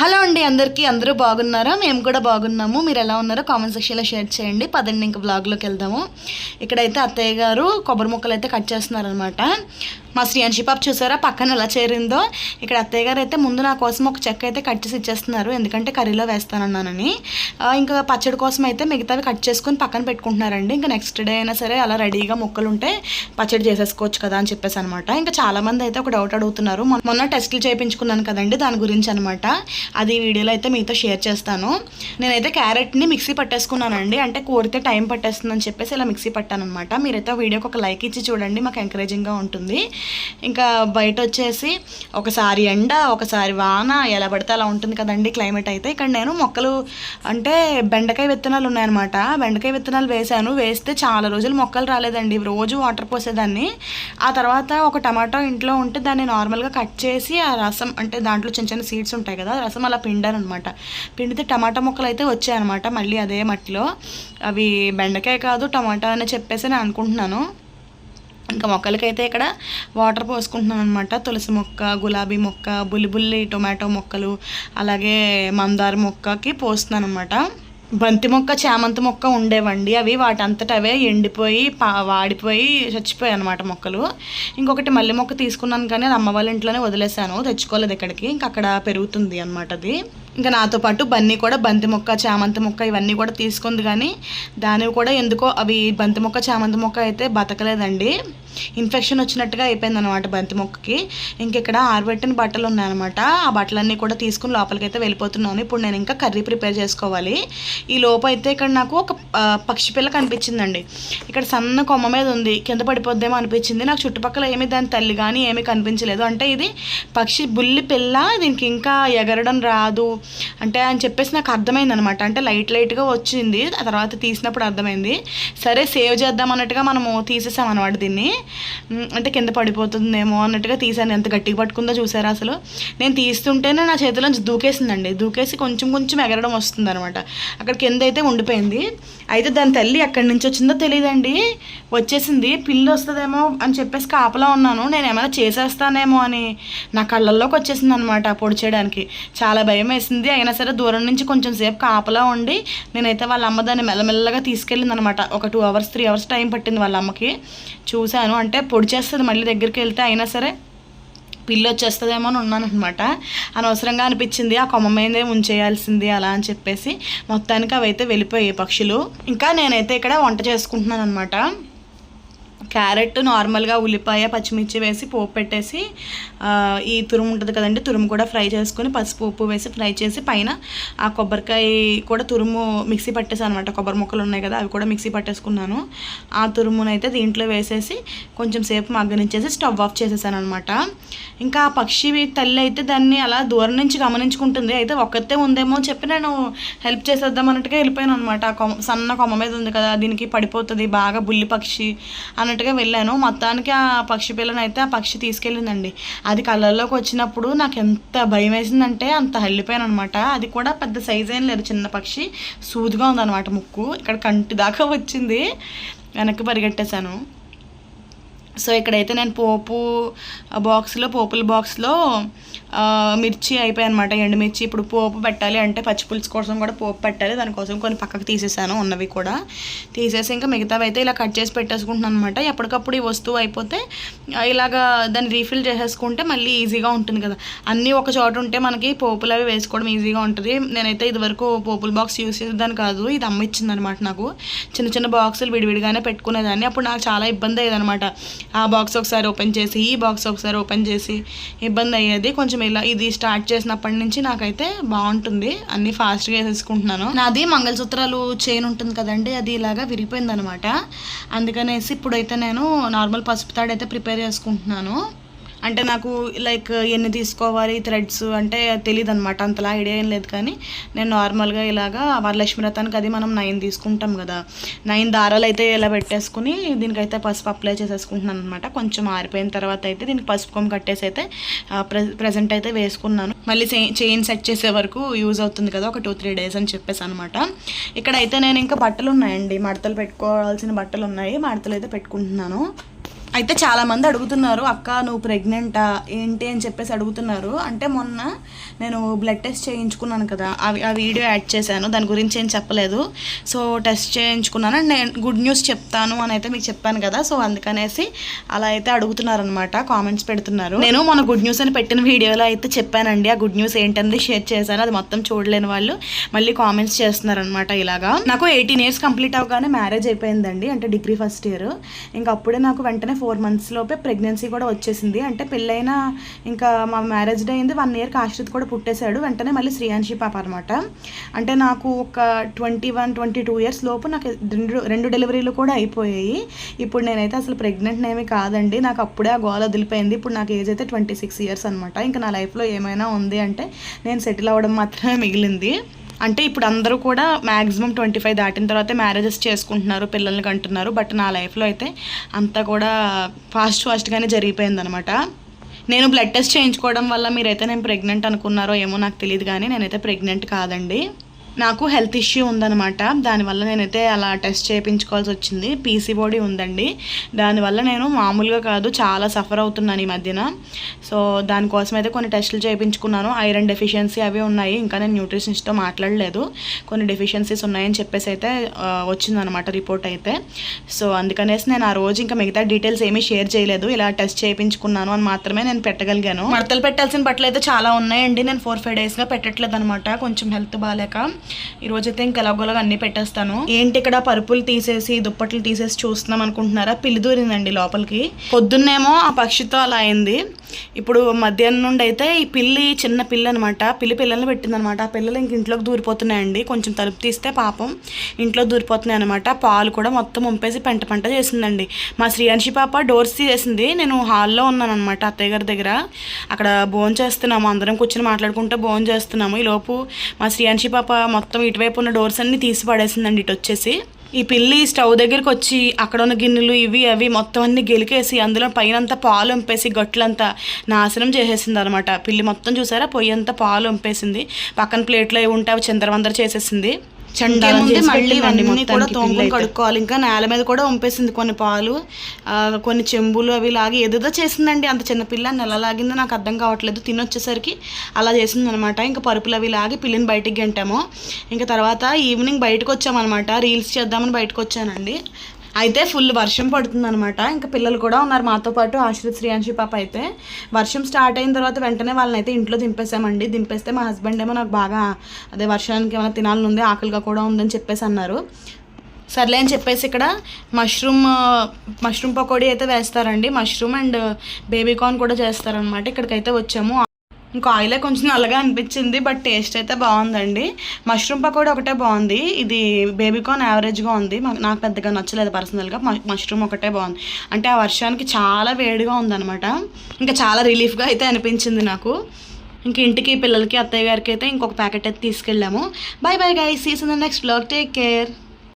Hello అండి అందరికీ అందరూ బాగున్నారా? మేము కూడా బాగున్నాము. మీరు ఎలా ఉన్నారో కామెంట్ సెక్షన్లో షేర్ చేయండి. పదండి ఇంకా బ్లాగ్లోకి వెళ్దాము. ఇక్కడైతే అత్తయ్య గారు కొబ్బరి ముక్కలు అయితే కట్ చేస్తున్నారనమాట మా శ్రీయాన్షి పాప చూసారా? పక్కన ఎలా చేరిందో? ఇక్కడ అత్తయ్య గారు అయితే ముందు నా కోసం ఒక చెక్క అయితే కట్ చేసి ఇచ్చేస్తున్నారు. ఎందుకంటే కర్రీలో వేస్తానన్నానని. ఇంకా పచ్చడి కోసం అయితే మిగతావి కట్ చేసుకొని పక్కన పెట్టుకుంటున్నారండి. ఇంకా నెక్స్ట్ డే అయినా సరే అలా రెడీగా ముక్కలు ఉంటే పచ్చడి చేసేసుకోవచ్చు కదా అని చెప్పేసి అనమాట ఇంకా చాలామంది అయితే ఒక డౌట్ అడుగుతున్నారు. మొన్న- మొన్న టెస్టులు చేయించుకున్నాను కదండి దాని గురించి అనమాట అది వీడియోలో అయితే మీతో షేర్ చేస్తాను. నేనైతే క్యారెట్ని మిక్సీ పట్టేసుకున్నానండి. అంటే కూరితే టైం పట్టేస్తుందని చెప్పేసి ఇలా మిక్సీ పట్టాను అనమాట మీరైతే ఆ వీడియోకి ఒక లైక్ ఇచ్చి చూడండి. మాకు ఎంకరేజింగ్గా ఉంటుంది. ఇంకా బయట వచ్చేసి ఒకసారి ఎండ ఒకసారి వాన ఎలా పడితే అలా ఉంటుంది కదండి క్లైమేట్ అయితే. ఇక్కడ నేను మొక్కలు అంటే బెండకాయ విత్తనాలు ఉన్నాయన్నమాట. బెండకాయ విత్తనాలు వేశాను. వేస్తే చాలా రోజులు మొక్కలు రాలేదండి. రోజు వాటర్ పోసేదాన్ని. ఆ తర్వాత ఒక టమాటో ఇంట్లో ఉంటే దాన్ని నార్మల్గా కట్ చేసి ఆ రసం అంటే దాంట్లో చిన్న చిన్న సీడ్స్ ఉంటాయి కదా రసం అలా పిండాను అనమాట పిండితే టమాటా మొక్కలు అయితే వచ్చాయన్నమాట మళ్ళీ అదే మట్టిలో. అవి బెండకాయ కాదు టమాటా అని చెప్పేసి నేను అనుకుంటున్నాను. ఇంకా మొక్కలకైతే ఇక్కడ వాటర్ పోసుకుంటున్నాను అనమాట తులసి మొక్క గులాబీ మొక్క బుల్లిబుల్లి టొమాటో మొక్కలు అలాగే మందార మొక్కకి పోస్తున్నాను అనమాట బంతి మొక్క చామంతి మొక్క ఉండేవండి. అవి వాటంతట అవే ఎండిపోయి పా వాడిపోయి చచ్చిపోయాయి అనమాట మొక్కలు. ఇంకొకటి మల్లె మొక్క తీసుకున్నాను కానీ అది అమ్మ వాళ్ళ ఇంట్లోనే వదిలేసాను తెచ్చుకోలేదు ఇక్కడికి ఇంక అక్కడ పెరుగుతుంది అనమాట అది. ఇంకా నాతో పాటు బన్నీ కూడా బంతి మొక్క చామంతి మొక్క ఇవన్నీ కూడా తీసుకుంది కానీ దానివి కూడా ఎందుకో అవి బంతి మొక్క చామంతి మొక్క అయితే బతకలేదండి. ఇన్ఫెక్షన్ వచ్చినట్టుగా అయిపోయింది అనమాట బంతి మొక్కకి. ఇంకెక్కడ ఆరబెట్టిన బట్టలు ఉన్నాయన్నమాట. ఆ బట్టలన్నీ కూడా తీసుకుని లోపలికి అయితే వెళ్ళిపోతున్నాను. ఇప్పుడు నేను ఇంకా కర్రీ ప్రిపేర్ చేసుకోవాలి. ఈ లోపు అయితే ఇక్కడ నాకు ఒక పక్షి పిల్ల కనిపించిందండి. ఇక్కడ సన్న కొమ్మ మీద ఉంది. కింద పడిపోద్దేమో అనిపించింది. నాకు చుట్టుపక్కల ఏమీ దాని తల్లి కానీ ఏమీ కనిపించలేదు. అంటే ఇది పక్షి బుల్లి పిల్ల. దీనికి ఇంకా ఎగరడం రాదు. అంటే అని చెప్పేసి నాకు అర్థమైంది అనమాట అంటే లైట్ లైట్గా వచ్చింది ఆ తర్వాత తీసినప్పుడు అర్థమైంది. సరే సేవ్ చేద్దాం అన్నట్టుగా మనము తీసేసాం అనమాట దీన్ని. అంటే కింద పడిపోతుందేమో అన్నట్టుగా తీసాను ఎంత గట్టిగా పట్టుకుందో చూసారా అసలు? నేను తీస్తుంటేనే నా చేతిలోంచి దూకేసిందండి. దూకేసి కొంచెం కొంచెం ఎగరడం వస్తుంది అనమాట అక్కడ కింద అయితే ఉండిపోయింది. అయితే దాని తల్లి ఎక్కడి నుంచి వచ్చిందో తెలియదండి వచ్చేసింది పిల్లి వస్తుందేమో అని చెప్పేసి కాపలా ఉన్నాను. నేను ఏమైనా చేసేస్తానేమో అని నా కళ్ళల్లోకి వచ్చేసింది అనమాట పొడి చేయడానికి. చాలా భయం వేసింది. అయినా సరే దూరం నుంచి కొంచెం సేపు కాపలా ఉండి నేనైతే వాళ్ళ అమ్మ దాన్ని మెల్లమెల్లగా తీసుకెళ్ళింది అనమాట ఒక two hours three hours time పట్టింది వాళ్ళ అమ్మకి. చూశాను. అంటే పొడి చేస్తుంది మళ్ళీ దగ్గరికి వెళ్తే అయినా సరే పిల్లి వచ్చేస్తుందేమో అని ఉన్నానమాట అనవసరంగా అనిపించింది ఆ కొమ్మ మీదే ఉంచేయాల్సింది అలా అని చెప్పేసి. మొత్తానికి అవైతే వెళ్ళిపోయాయి పక్షులు. ఇంకా నేనైతే ఇక్కడ వంట చేసుకుంటున్నాను అనమాట క్యారెట్ నార్మల్గా ఉల్లిపాయ పచ్చిమిర్చి వేసి పోపు పెట్టేసి ఈ తురుము ఉంటుంది కదండి తురుము కూడా ఫ్రై చేసుకొని పసుపు ఉప్పు వేసి ఫ్రై చేసి పైన ఆ కొబ్బరికాయ కూడా తురుము మిక్సీ పట్టేసాను అనమాట కొబ్బరి ముక్కలు ఉన్నాయి కదా అవి కూడా మిక్సీ పట్టేసుకున్నాను. ఆ తురుమునైతే దీంట్లో వేసేసి కొంచెం సేపు మగ్గనిచ్చేసి స్టవ్ ఆఫ్ చేసేసాను అనమాట ఇంకా ఆ పక్షి తల్లి అయితే దాన్ని అలా దూరం నుంచి గమనించుకుంటుంది. అయితే ఒక్కతే ఉందేమో చెప్పి నేను హెల్ప్ చేసేద్దాం అన్నట్టుగా వెళ్ళిపోయాను అనమాట ఆ కొమ్మ సన్న కొమ్మ మీద ఉంది కదా దీనికి పడిపోతుంది బాగా బుల్లి పక్షి అన్నట్టుగా వెళ్ళాను. మొత్తానికి ఆ పక్షి పిల్లని అయితే ఆ పక్షి తీసుకెళ్ళిందండి. అది కళ్ళల్లోకి వచ్చినప్పుడు నాకు ఎంత భయం వేసిందంటే అంత హల్లిపోయాను అనమాట అది కూడా పెద్ద సైజ్ ఏం లేదు చిన్న పక్షి. సూదిగా ఉందన్నమాట ముక్కు. ఇక్కడ కంటి దాకా వచ్చింది. వెనక్కి పరిగెట్టేశాను. సో ఇక్కడైతే నేను పోపు బాక్స్లో పోపుల బాక్స్లో మిర్చి అయిపోయాయి అనమాట ఎండుమిర్చి. ఇప్పుడు పోపు పెట్టాలి అంటే పచ్చిపులుసు కోసం కూడా పోపు పెట్టాలి. దానికోసం కొన్ని పక్కకు తీసేసాను ఉన్నవి కూడా. తీసేసి ఇంకా మిగతావి అయితే ఇలా కట్ చేసి పెట్టేసుకుంటున్నాను అనమాట ఎప్పటికప్పుడు ఈ వస్తువు అయిపోతే ఇలాగా దాన్ని రీఫిల్ చేసేసుకుంటే మళ్ళీ ఈజీగా ఉంటుంది కదా. అన్నీ ఒక చోట ఉంటే మనకి పోపులు అవి వేసుకోవడం ఈజీగా ఉంటుంది. నేనైతే ఇదివరకు పోపుల బాక్స్ యూస్ చేసేదాన్ని కాదు. ఇది అమ్మ ఇచ్చిందనమాట నాకు. చిన్న చిన్న బాక్సులు విడివిడిగానే పెట్టుకునేదాన్ని. అప్పుడు నాకు చాలా ఇబ్బంది అయ్యేదనమాట ఆ బాక్స్ ఒకసారి ఓపెన్ చేసి ఈ బాక్స్ ఒకసారి ఓపెన్ చేసి ఇబ్బంది అయ్యేది. కొంచెం ఇలా ఇది స్టార్ట్ చేసినప్పటి నుంచి నాకైతే బాగుంటుంది. అన్నీ ఫాస్ట్గా వేసేసుకుంటున్నాను. నాది మంగళసూత్రాలు చైన్ ఉంటుంది కదండి అది ఇలాగా విరిగిపోయింది అనమాట అందుకనేసి ఇప్పుడైతే నేను నార్మల్ పసుపు తాడు అయితే ప్రిపేర్ చేసుకుంటున్నాను. అంటే నాకు లైక్ ఎన్ని తీసుకోవాలి థ్రెడ్స్ అంటే తెలియదు అనమాట అంతలా ఐడియా ఏం లేదు కానీ నేను నార్మల్గా ఇలాగా వరలక్ష్మి వ్రతానికి అది మనం నైన్ తీసుకుంటాం కదా. నైన్ దారాలు అయితే ఇలా పెట్టేసుకుని దీనికైతే పసుపు అప్లై చేసేసుకుంటున్నాను అనమాట కొంచెం ఆరిపోయిన తర్వాత అయితే దీనికి పసుపు కొమ్మ కట్టేసి అయితే ప్రజెంట్ అయితే వేసుకున్నాను. మళ్ళీ చైన్ సెట్ చేసే వరకు యూజ్ అవుతుంది కదా ఒక టూ త్రీ డేస్ అని చెప్పేసి అనమాట ఇక్కడైతే నేను ఇంకా బట్టలు ఉన్నాయండి మడతలు పెట్టుకోవాల్సిన బట్టలు ఉన్నాయి మడతలు అయితే పెట్టుకుంటున్నాను. అయితే చాలా మంది అడుగుతున్నారు అక్క నువ్వు ప్రెగ్నెంటా ఏంటి? అని చెప్పేసి అడుగుతున్నారు. అంటే మొన్న నేను బ్లడ్ టెస్ట్ చేయించుకున్నాను కదా అవి ఆ వీడియో యాడ్ చేశాను. దాని గురించి ఏం చెప్పలేదు. సో టెస్ట్ చేయించుకున్నాను. అండ్ నేను గుడ్ న్యూస్ చెప్తాను అని అయితే మీకు చెప్పాను కదా సో అందుకనేసి అలా అయితే అడుగుతున్నారు అనమాట కామెంట్స్ పెడుతున్నారు. నేను మొన్న గుడ్ న్యూస్ అని పెట్టిన వీడియోలో అయితే చెప్పానండి. ఆ గుడ్ న్యూస్ ఏంటనేది షేర్ చేశాను. అది మొత్తం చూడలేని వాళ్ళు మళ్ళీ కామెంట్స్ చేస్తున్నారు అనమాట ఇలాగా. నాకు ఎయిటీన్ ఇయర్స్ కంప్లీట్ అవగానే మ్యారేజ్ అయిపోయిందండి అంటే డిగ్రీ ఫస్ట్ ఇయర్ ఇంకా అప్పుడే నాకు వెంటనే ఫోర్ ఫోర్ మంత్స్ లోపే ప్రెగ్నెన్సీ కూడా వచ్చేసింది. అంటే పెళ్ళైన ఇంకా మా మ్యారేజ్ డే అయింది. వన్ ఇయర్కి ఆశ్రిత్ కూడా పుట్టేశాడు. వెంటనే మళ్ళీ శ్రీయాంశి పాప అనమాట అంటే నాకు ఒక twenty one twenty two years లోపు నాకు రెండు రెండు డెలివరీలు కూడా అయిపోయాయి. ఇప్పుడు నేనైతే అసలు ప్రెగ్నెంట్ ఏమీ కాదండి. నాకు అప్పుడే ఆ గోల వదిలిపోయింది. ఇప్పుడు నాకు ఏజ్ అయితే ట్వంటీ సిక్స్ ఇయర్స్ అనమాట ఇంకా నా లైఫ్లో ఏమైనా ఉంది అంటే నేను సెటిల్ అవ్వడం మాత్రమే మిగిలింది. అంటే ఇప్పుడు అందరూ కూడా మ్యాక్సిమం ట్వంటీ ఫైవ్ దాటిన తర్వాత మ్యారేజెస్ చేసుకుంటున్నారు పిల్లల్ని కంటున్నారు. బట్ నా లైఫ్లో అయితే అంతా కూడా ఫాస్ట్ ఫాస్ట్గానే జరిగిపోయిందనమాట. నేను బ్లడ్ టెస్ట్ చేయించుకోవడం వల్ల మీరైతే నేను ప్రెగ్నెంట్ అనుకున్నారో ఏమో నాకు తెలియదు కానీ నేనైతే ప్రెగ్నెంట్ కాదండి. నాకు హెల్త్ ఇష్యూ ఉందన్నమాట. దానివల్ల నేనైతే అలా టెస్ట్ చేయించుకోవాల్సి వచ్చింది. పీసీబోడీ ఉందండి. దానివల్ల నేను మామూలుగా కాదు చాలా సఫర్ అవుతున్నాను ఈ మధ్యన. సో దానికోసం అయితే కొన్ని టెస్టులు చేయించుకున్నాను. ఐరన్ డెఫిషియన్సీ అవి ఉన్నాయి. ఇంకా నేను న్యూట్రిషనిస్ట్తో మాట్లాడలేదు. కొన్ని డెఫిషియన్సీస్ ఉన్నాయని చెప్పేసి అయితే వచ్చిందనమాట రిపోర్ట్ అయితే. సో అందుకనేసి నేను ఆ రోజు ఇంకా మిగతా డీటెయిల్స్ ఏమీ షేర్ చేయలేదు. ఇలా టెస్ట్ చేయించుకున్నాను అని మాత్రమే నేను పెట్టగలిగాను. మడతలు పెట్టాల్సిన బట్టలు అయితే చాలా ఉన్నాయండి. నేను ఫోర్ ఫైవ్ డేస్గా పెట్టట్లేదు అనమాట కొంచెం హెల్త్ బాగాలేక ఈరోజైతే ఇంకా ఎలాగోలాగా అన్నీ పెట్టేస్తాను. ఏంటి ఇక్కడ పరుపులు తీసేసి దుప్పట్లు తీసేసి చూస్తున్నాం అనుకుంటున్నారా? పిల్లి దూరిందండి లోపలికి. పొద్దున్నేమో ఆ పక్షితో అలా అయింది. ఇప్పుడు మధ్యాహ్నం నుండి అయితే ఈ పిల్లి చిన్న పిల్లి అనమాట పిల్లి పిల్లల్ని పెట్టిందనమాట ఆ పిల్లలు ఇంక ఇంట్లోకి దూరిపోతున్నాయండి. కొంచెం తలుపు తీస్తే పాపం ఇంట్లో దూరిపోతున్నాయి అనమాట పాలు కూడా మొత్తం ఉంపేసి పెంట పంట చేసిందండి. మా శ్రీయాంశి పాప డోర్స్ తీసేసింది నేను హాల్లో ఉన్నాను అనమాట అత్తయ్య గారి దగ్గర. అక్కడ భోజనం చేస్తున్నాము. అందరం కూర్చొని మాట్లాడుకుంటూ భోజనం చేస్తున్నాము. ఈ లోపు మా శ్రీయాంశి పాప మొత్తం ఇటువైపు ఉన్న డోర్స్ అన్ని తీసి పడేసిందండి. ఇటు వచ్చేసి. ఈ పిల్లి స్టవ్ దగ్గరికి వచ్చి అక్కడ ఉన్న గిన్నెలు ఇవి అవి మొత్తం అన్ని గెలికేసి అందులో పైనంతా పాలు వంపేసి గట్లంతా నాశనం చేసేసింది అనమాట పిల్లి మొత్తం చూసారా? పొయ్యి అంతా పాలు వంపేసింది పక్కన ప్లేట్లో ఏవి ఉంటే అవి చిందరవందర చేసేసింది. చండాలం చేసి మళ్ళీ ఇవన్నీ కూడా తోముకొని కడుక్కోవాలి. ఇంకా నేల మీద కూడా వంపేసింది కొన్ని పాలు. కొన్ని చెంబులు అవి లాగి ఏదేదో చేసిందండి అంత చిన్న పిల్ల. నెల లాగిందో నాకు అర్థం కావట్లేదు. తినొచ్చేసరికి అలా చేసింది అనమాట ఇంకా పరుపులు అవి లాగి పిల్లిని బయటికి గంటాము. ఇంకా తర్వాత ఈవినింగ్ బయటకు వచ్చామన్నమాట రీల్స్ చేద్దామని బయటకు వచ్చానండి అయితే ఫుల్ వర్షం పడుతుంది అనమాట ఇంకా పిల్లలు కూడా ఉన్నారు మాతో పాటు ఆశ్రిత్ శ్రీయాంశి పాప అయితే. వర్షం స్టార్ట్ అయిన తర్వాత వెంటనే వాళ్ళని అయితే ఇంట్లో దింపేసామండి. దింపేస్తే మా హస్బెండ్ ఏమో నాకు బాగా అదే వర్షానికి ఏమైనా తినాలని ఉంది ఆకలిగా కూడా ఉందని చెప్పేసి అన్నారు. సర్లే అని చెప్పేసి ఇక్కడ మష్రూమ్ మష్రూమ్ పకోడీ అయితే వేస్తారండి. మష్రూమ్ అండ్ బేబీ కార్న్ కూడా చేస్తారనమాట ఇక్కడికైతే వచ్చాము. ఇంకా ఆయిలే కొంచెం నల్లగా అనిపించింది బట్ టేస్ట్ అయితే బాగుందండి. మష్రూమ్ పకోడీ ఒకటే బాగుంది. ఇది బేబీకాన్ యావరేజ్గా ఉంది. నాకు పెద్దగా నచ్చలేదు పర్సనల్గా మష్రూమ్ ఒకటే బాగుంది. అంటే ఆ వర్షానికి చాలా వేడిగా ఉందన్నమాట. ఇంకా చాలా రిలీఫ్గా అయితే అనిపించింది నాకు. ఇంక ఇంటికి పిల్లలకి అత్తయ్య గారికి అయితే ఇంకొక ప్యాకెట్ అయితే తీసుకెళ్ళాము. Bye bye guys sees in the next blog take care